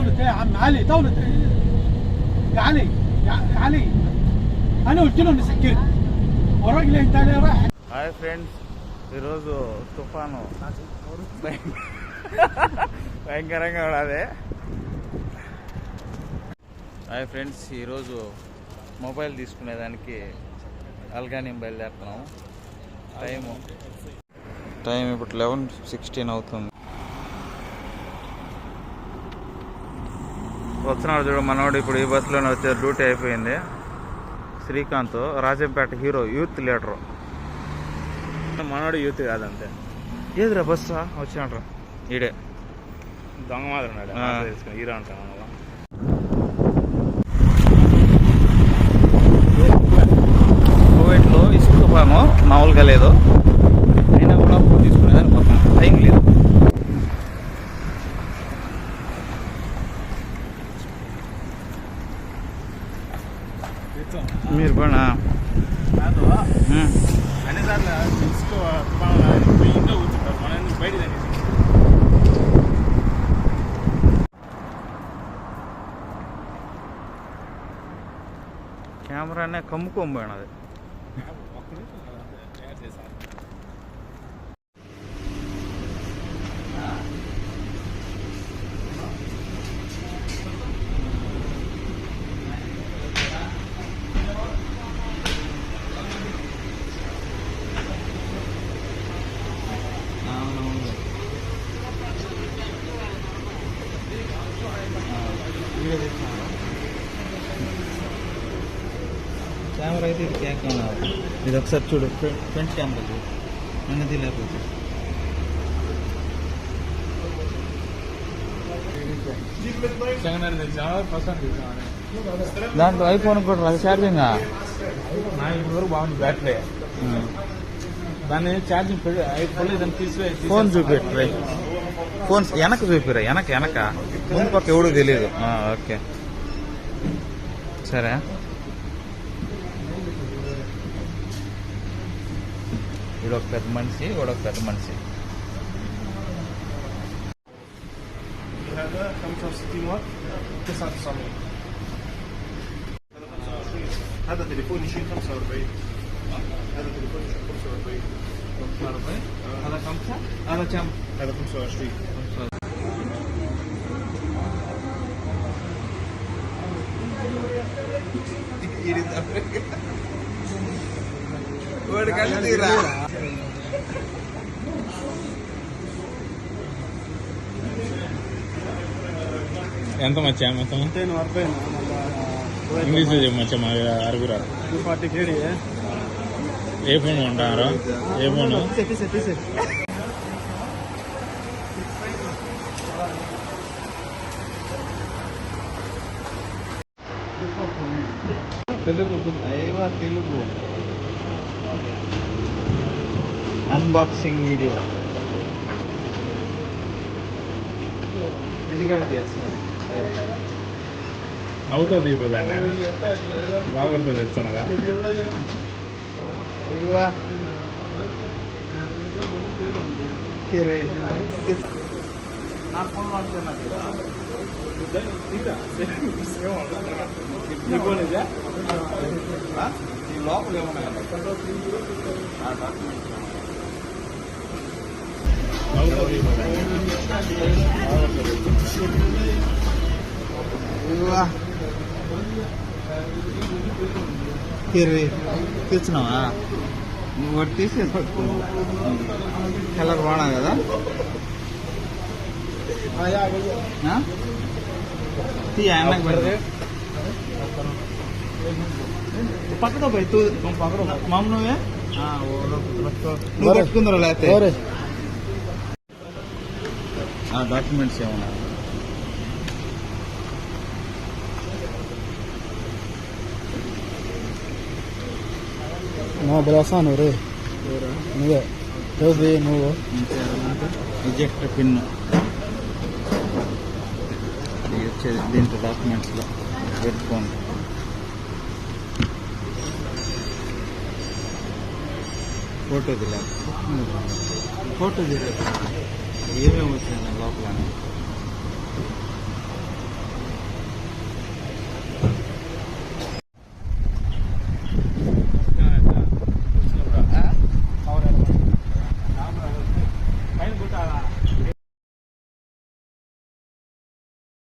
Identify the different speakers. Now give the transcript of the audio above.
Speaker 1: دولة ايه يا عم علي دولة ايه يا علي يا يا علي انا قلت له اني سكرت والراجل انت ليه رايح
Speaker 2: hi friends ఈరోజు తుఫాను భయ- భయంకరంగా ఉన్నది హాయ్ ఫ్రెండ్స్ ఈరోజు మొబైల్ తీసుకునేదానికి అల్గాని బయలుదేరుతున్నాము టైం టైం ఇప్పుడు లెవెన్ సిక్స్టీన్ అవుతుంది వస్తున్నాడు చూడు మనోడు ఇప్పుడు ఈ బస్సులోనే వచ్చే డ్యూటీ అయిపోయింది. Srikanth Rajampet hero youth leader.
Speaker 3: మనోడు యూత్ కాదంతే.
Speaker 2: ఏదిరా బస్సా? వచ్చినాడ్రా. ఈడే.
Speaker 3: దొంగ తెలుసుకుని హీరో అంటాను.
Speaker 2: కోవిడ్లో ఇసుక తుఫాను మామూలుగా లేదు. అయినా కూడా తీసుకునేదానికి మొత్తం టైం లేదు. మీరు కూడా
Speaker 3: కాదు
Speaker 2: ఉమ్.
Speaker 3: అన్నిసార్లు
Speaker 2: కెమెరా అయితే ఇది క్యాక్ ఇది ఒకసారి చూడు ఫ్రంట్ కెమెరా చూడు. అన్నది లేకపోతే దాంట్లో ఐఫోన్ కూడా రాదు ఛార్జింగ్?
Speaker 3: నా ఇప్పుడు వరకు బాగుంది బ్యాటరీ. దాన్ని ఛార్జింగ్
Speaker 2: ఫోన్ చూపెట్టు ఫోన్ వెనక చూపిరా వెనక వెనక ముందు పక్క ఎవడు తెలియదు ఓకే సరే ఈడు ఒక పెద్ద మనిషి ఈడు ఒక పెద్ద మనిషి
Speaker 3: هذا 65 واط 99 هذا تليفون يشيل 45 هذا تليفون يشيل 45
Speaker 2: అలా కంసా అలా చం
Speaker 3: هذا 25
Speaker 2: వాడు కళ్ళు తీరా
Speaker 3: ఎంత మచ్చా మొత్తం
Speaker 1: 240
Speaker 3: ఇంగ్లీష్లో చెప్పు మచ్చా మా అరుగురా
Speaker 1: 240 కేడి
Speaker 3: ఏ ఫోన్ ఉంటారా ఏ ఫోన్
Speaker 1: తీసే తీసే తీసే
Speaker 2: తెలుగు అయ్యవా తెలుగు అన్బాక్సింగ్ వీడియో ఎందుకంటే చేస్తున్నాను
Speaker 3: అవుతుంది ఇప్పుడు దాన్ని బాగుంటుంది తెచ్చున్నదా
Speaker 2: 이리 와. 그래. 우와
Speaker 3: 그래
Speaker 2: 끝이 나와 ఒకటి తీసే పట్టుకో కలర్ బాగా కదా ఆ? తీ ఆయనకు పెడతా పక్కన పోయి తూ పక్కన మామ నువ్వే ఆ, ఓ లోపల పట్టుకో. నువ్వు పట్టుకుందరా లేకపోతే ఆ డాక్యుమెంట్స్ ఏమన్నా
Speaker 1: నా బలసాను రే నువ్వే రోజు నువ్వు
Speaker 2: రిజెక్ట్ పిన్ ఇది వచ్చేది దీంట్లో డాక్యుమెంట్స్లో పెట్టుకోండి ఫోటో దిలా ఫోటో దిగా ఏమేమి వచ్చింది లోపల